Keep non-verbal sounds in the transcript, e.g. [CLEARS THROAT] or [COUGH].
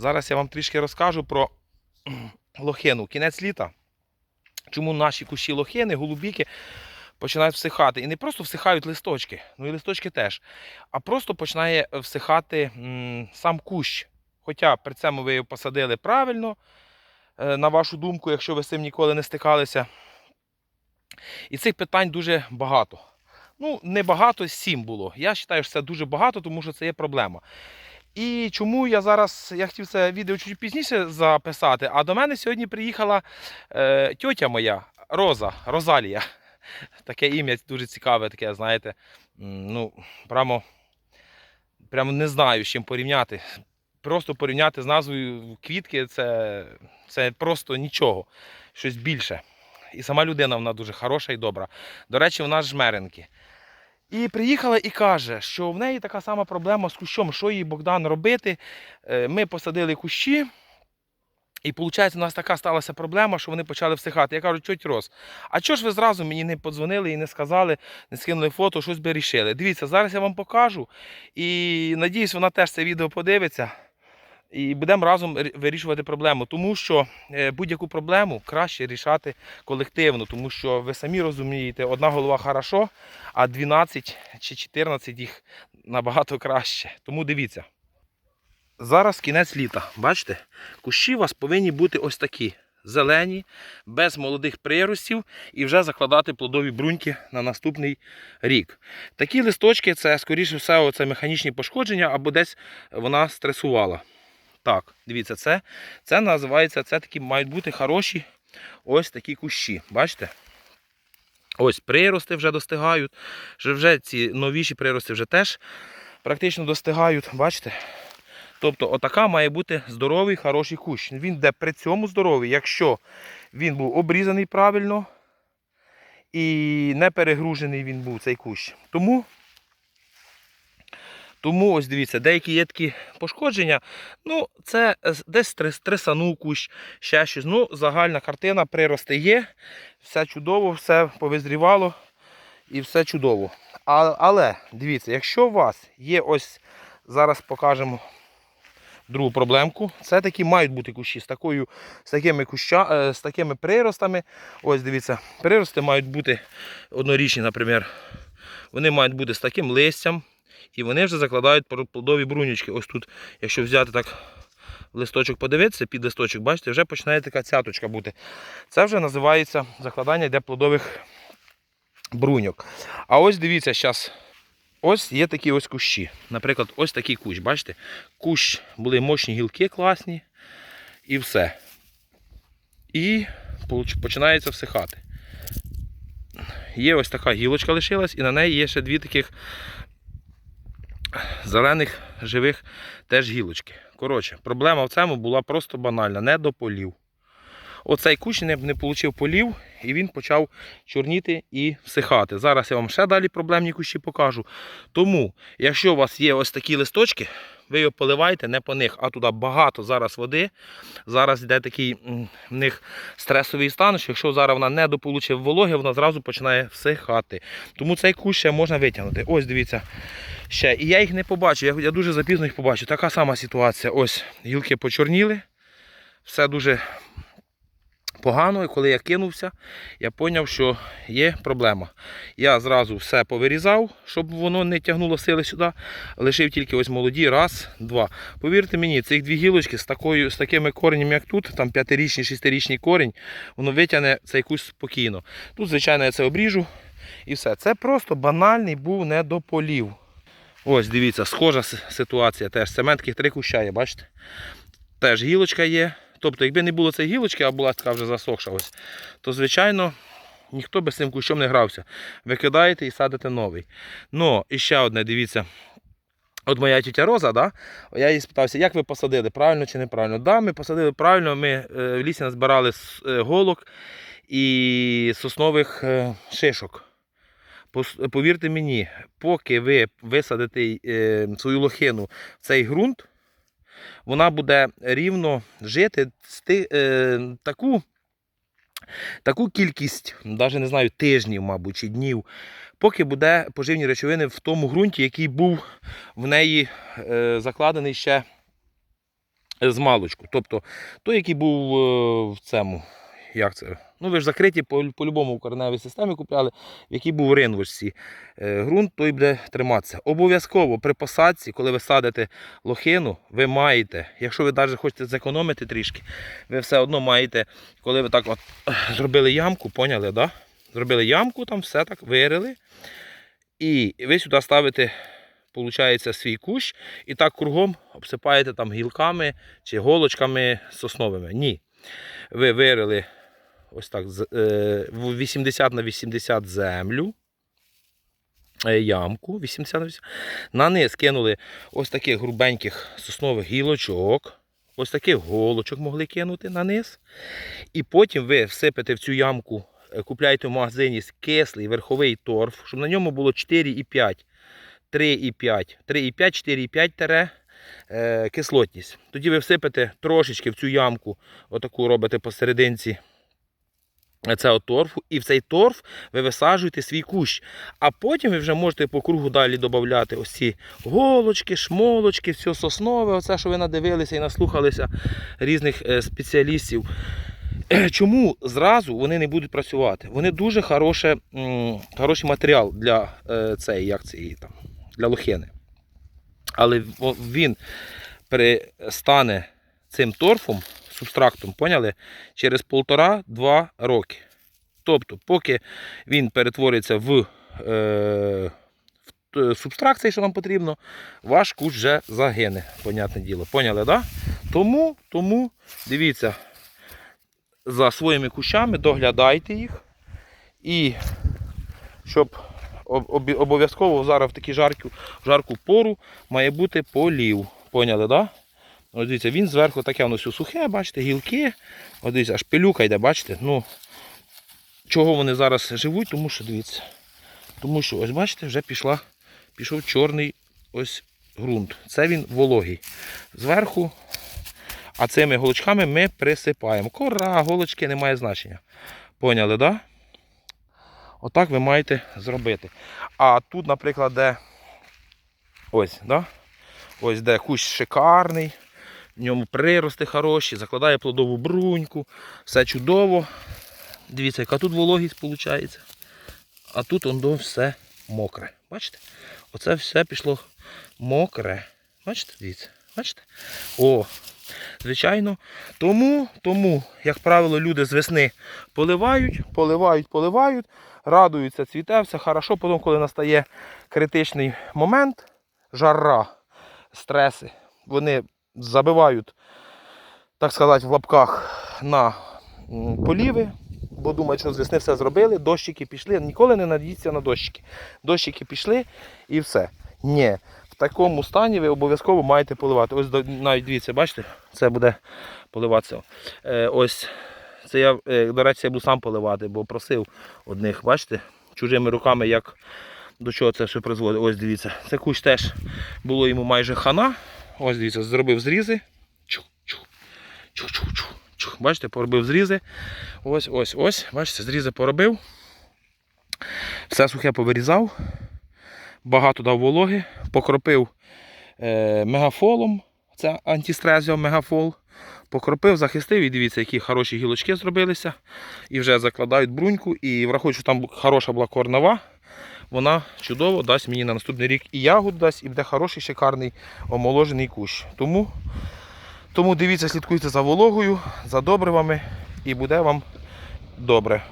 Зараз я вам трішки розкажу про [CLEARS THROAT] лохину. Кінець літа. Чому наші кущі лохини, голубіки починають всихати. І не просто всихають листочки, ну і листочки теж, а просто починає всихати сам кущ. Хоча при цьому ви його посадили правильно, е, на вашу думку, якщо ви з цим ніколи не стикалися. І цих питань дуже багато. Ну, не багато, сім було. Я вважаю, що це дуже багато, тому що це є проблема. І чому я зараз я хотів це відео чуть пізніше записати, а до мене сьогодні приїхала е, тьотя моя Роза, Розалія. [LAUGHS] Таке ім'я дуже цікаве, таке, знаєте. Ну, прямо, прямо не знаю, з чим порівняти. Просто порівняти з назвою квітки це, це просто нічого, щось більше. І сама людина вона дуже хороша і добра. До речі, вона жмеренки. І приїхала і каже, що в неї така сама проблема з кущом, що їй Богдан робити. Е, Ми посадили кущі, і виходить, у нас така сталася проблема, що вони почали всихати. Я кажу, чуть роз. А чого ж ви зразу мені не подзвонили і не сказали, не скинули фото, щось би рішили. Дивіться, зараз я вам покажу. І надіюсь, вона теж це відео подивиться. І будемо разом вирішувати проблему, тому що е, будь-яку проблему краще рішати колективно, тому що ви самі розумієте, одна голова хорошо, а 12 чи 14 їх набагато краще. Тому дивіться. Зараз кінець літа. Бачите? Кущі у вас повинні бути ось такі. Зелені, без молодих приростів і вже закладати плодові бруньки на наступний рік. Такі листочки це, скоріше все, це механічні пошкодження або десь вона стресувала. Так, дивіться, це, це називається, це такі мають бути хороші ось такі кущі. Бачите? Ось прирости вже достигають. Вже, ці новіші прирости вже теж практично достигають. Бачите? Тобто, отака має бути здоровий, хороший кущ. Він де при цьому здоровий, якщо він був обрізаний правильно і не перегружений він був цей кущ. Тому, тому ось дивіться, деякі є такі пошкодження. Ну, це е, десь трисанув кущ, ще щось. Ну, загальна картина, прирости є, все чудово, все повизрівало і все чудово. А, але дивіться, якщо у вас є ось, зараз покажемо другу проблемку. Це такі мають бути кущі з, такою, з, такими, куща, е, з такими приростами. Ось дивіться, прирости мають бути однорічні, наприклад. Вони мають бути з таким листям. І вони вже закладають плодові брунючки. Ось тут, якщо взяти так листочок подивитися, під листочок, бачите, вже починає така цяточка бути. Це вже називається закладання йде плодових бруньок. А ось дивіться, зараз. Ось є такі ось кущі. Наприклад, ось такий кущ. Бачите? Кущ були мощні гілки класні і все. І починається всихати. Є ось така гілочка лишилась, і на неї є ще дві таких зелених живих теж гілочки. Коротше, проблема в цьому була просто банальна, не до полів. Оцей кущ не, не отримав полів і він почав чорніти і всихати. Зараз я вам ще далі проблемні кущі покажу. Тому, якщо у вас є ось такі листочки, ви його поливаєте не по них, а туди багато зараз води. Зараз йде такий в них стресовий стан, що якщо зараз вона не дополучив вологи, вона зразу починає всихати. Тому цей кущ ще можна витягнути. Ось дивіться. Ще. І я їх не побачу, я, я дуже запізно їх побачу. Така сама ситуація. Ось гілки почорніли. Все дуже погано. І коли я кинувся, я зрозумів, що є проблема. Я зразу все повирізав, щоб воно не тягнуло сили сюди. Лишив тільки ось молоді, раз, два. Повірте мені, цих дві гілочки з, такою, з такими коренями, як тут, там п'ятирічний, шестирічний корінь, воно витягне цей кущ спокійно. Тут, звичайно, я це обріжу і все. Це просто банальний був недополів. Ось, дивіться, схожа ситуація теж. Цемент таких три куща є, бачите? Теж гілочка є. Тобто, якби не було цієї гілочки, а була така вже засохша, ось, то, звичайно, ніхто би з цим кущом не грався. Викидаєте і садите новий. Ну, і ще одне, дивіться. От моя тітя Роза, да? я її спитався, як ви посадили, правильно чи неправильно? Да, ми посадили правильно, ми е, в лісі назбирали е, голок і соснових е, шишок. Повірте мені, поки ви висадите свою лохину в цей ґрунт, вона буде рівно жити е, таку, таку кількість, навіть не знаю, тижнів, мабуть, чи днів, поки буде поживні речовини в тому ґрунті, який був в неї е, закладений ще з маличку. Тобто той, який був е, в цьому, як це? Ну, ви ж закриті по- по-любому в кореневій системі купляли, в якій був ринвочці е, ґрунт, той буде триматися. Обов'язково при посадці, коли ви садите лохину, ви маєте, якщо ви навіть хочете зекономити трішки, ви все одно маєте, коли ви так от зробили ямку, поняли, да? Зробили ямку, там все так вирили. І ви сюди ставите, виходить, свій кущ, і так кругом обсипаєте там гілками чи голочками сосновими. Ні. Ви вирили ось так з- е, 80 на 80 землю. е, Ямку 80 на 80. На низ кинули ось таких грубеньких соснових гілочок. Ось таких голочок могли кинути на низ. І потім ви всипете в цю ямку, е, купляєте в магазині кислий верховий торф, щоб на ньому було 4,5, 3,5, 3,5, 4,5 тере е, кислотність. Тоді ви всипете трошечки в цю ямку, отаку робите посерединці цього торфу, і в цей торф ви висаджуєте свій кущ. А потім ви вже можете по кругу далі додати ось ці голочки, шмолочки, все соснове, оце, що ви надивилися і наслухалися різних е, спеціалістів. Чому зразу вони не будуть працювати? Вони дуже хороше, хороший матеріал для е, цієї, як це там, для лохини. Але він перестане цим торфом, субстрактом, поняли, через полтора-два роки. Тобто, поки він перетвориться в, е, в т- субстракт, що нам потрібно, ваш кущ вже загине, понятне діло. Поняли, да? Тому, тому дивіться за своїми кущами, доглядайте їх. І щоб об- обов'язково зараз в таку жарку, жарку пору має бути полів. Поняли, да? Ось дивіться, він зверху таке воно все сухе, бачите, гілки. Ось дивіться, аж пилюка йде, бачите? Ну, чого вони зараз живуть, тому що дивіться. Тому що, ось бачите, вже пішла, пішов чорний ось ґрунт. Це він вологий. Зверху, а цими голочками ми присипаємо. Кора, голочки не має значення. Поняли, так? Да? Отак ви маєте зробити. А тут, наприклад, де ось, да? ось де кущ шикарний, в ньому прирости хороші, закладає плодову бруньку, все чудово. Дивіться, яка тут вологість виходить. А тут ондо все мокре. Бачите? Оце все пішло мокре. Бачите, дивіться, бачите? О, звичайно. Тому, тому, як правило, люди з весни поливають, поливають, поливають, радуються, цвіте, все хорошо. Потім, коли настає критичний момент, жара, стреси, вони забивають, так сказати, в лапках на поліви, бо думають, що з весни все зробили, дощики пішли. Ніколи не надіться на дощики. Дощики пішли і все. Ні. В такому стані ви обов'язково маєте поливати. Ось навіть дивіться, бачите, це буде поливатися. Е, ось це я, е, до речі, я буду сам поливати, бо просив одних, бачите, чужими руками, як до чого це все призводить. Ось дивіться. Це кущ теж було йому майже хана. Ось дивіться, зробив зрізи. Бачите, поробив зрізи. Ось, ось, ось. Бачите, зрізи поробив. Все сухе повирізав. Багато дав вологи, покропив е, мегафолом. Це антистрезіо мегафол. Покропив, захистив і дивіться, які хороші гілочки зробилися. І вже закладають бруньку. І враховуючи, що там хороша була корнева, вона чудово дасть мені на наступний рік і ягод дасть, і буде хороший, шикарний омоложений кущ. Тому, тому дивіться, слідкуйте за вологою, за добривами, і буде вам добре.